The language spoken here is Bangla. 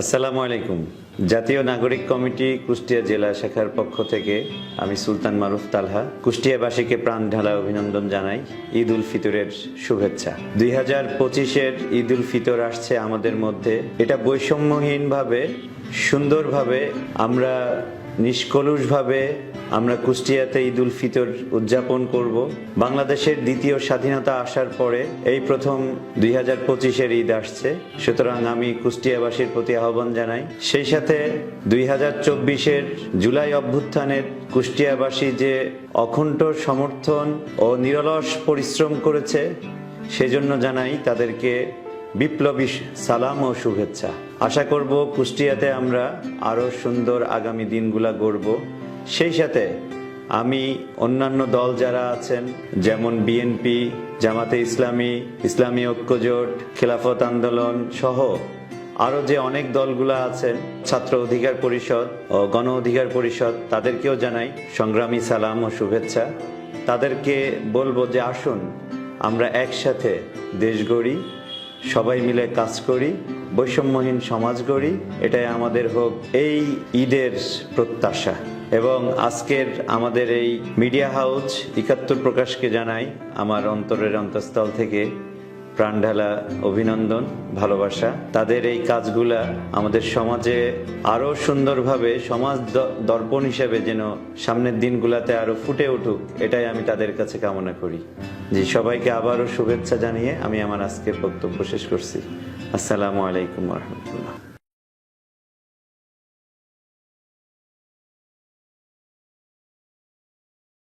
আসসালামু আলাইকুম। জাতীয় নাগরিক কমিটি কুষ্টিয়া জেলা শাখার পক্ষ থেকে আমি সুলতান মারুফ তালহা কুষ্টিয়াবাসীকে প্রাণ ঢালা অভিনন্দন জানাই ঈদ উল ফিতরের শুভেচ্ছা। দুই হাজার পঁচিশের ঈদ উল ফিতর আসছে আমাদের মধ্যে। এটা বৈষম্যহীনভাবে, সুন্দরভাবে আমরা নিষ্কলুষভাবে আমরা কুষ্টিয়াতে ঈদ উল ফিতর উদযাপন করব। বাংলাদেশের দ্বিতীয় স্বাধীনতা আসার পরে এই প্রথম দুই হাজার পঁচিশের ঈদ আসছে। সুতরাং আমি কুষ্টিয়াবাসীর প্রতি আহ্বান জানাই। সেই সাথে দুই হাজার চব্বিশের জুলাই অভ্যুত্থানের কুষ্টিয়াবাসী যে অখণ্ড সমর্থন ও নিরলস পরিশ্রম করেছে, সেজন্য জানাই তাদেরকে বিপ্লবী সালাম ও শুভেচ্ছা। আশা করব কুষ্টিয়াতে আমরা আরও সুন্দর আগামী দিনগুলা গড়ব। সেই সাথে আমি অন্যান্য দল যারা আছেন, যেমন বিএনপি জামাতে ইসলামী ইসলামী ঐক্যজোট, খেলাফত আন্দোলন সহ আরও যে অনেক দলগুলো আছেন, ছাত্র অধিকার পরিষদ ও গণ অধিকার পরিষদ, তাদেরকেও জানাই সংগ্রামী সালাম ও শুভেচ্ছা। তাদেরকে বলব যে আসুন, আমরা একসাথে দেশ গড়ি সবাই মিলে কাজ করি, বৈষম্যহীন সমাজ গড়ি, এটাই আমাদের হোক এই ঈদের প্রত্যাশা। এবং আজকের আমাদের এই মিডিয়া হাউস, একাত্তর প্রকাশকে জানাই আমার অন্তরের অন্তঃস্থল থেকে। প্রাণঢালা, অভিনন্দন, ভালোবাসা। তাদের এই কাজগুলা আমাদের সমাজে আরও সুন্দরভাবে সমাজ দর্পণ হিসেবে যেন সামনের দিনগুলাতে আরও ফুটে উঠুক, এটাই আমি তাদের কাছে কামনা করি। জি, সবাইকে আবারও শুভেচ্ছা জানিয়ে আমি আমার আজকের বক্তব্য শেষ করছি। আসসালামু আলাইকুম রহমতুল্লাহ।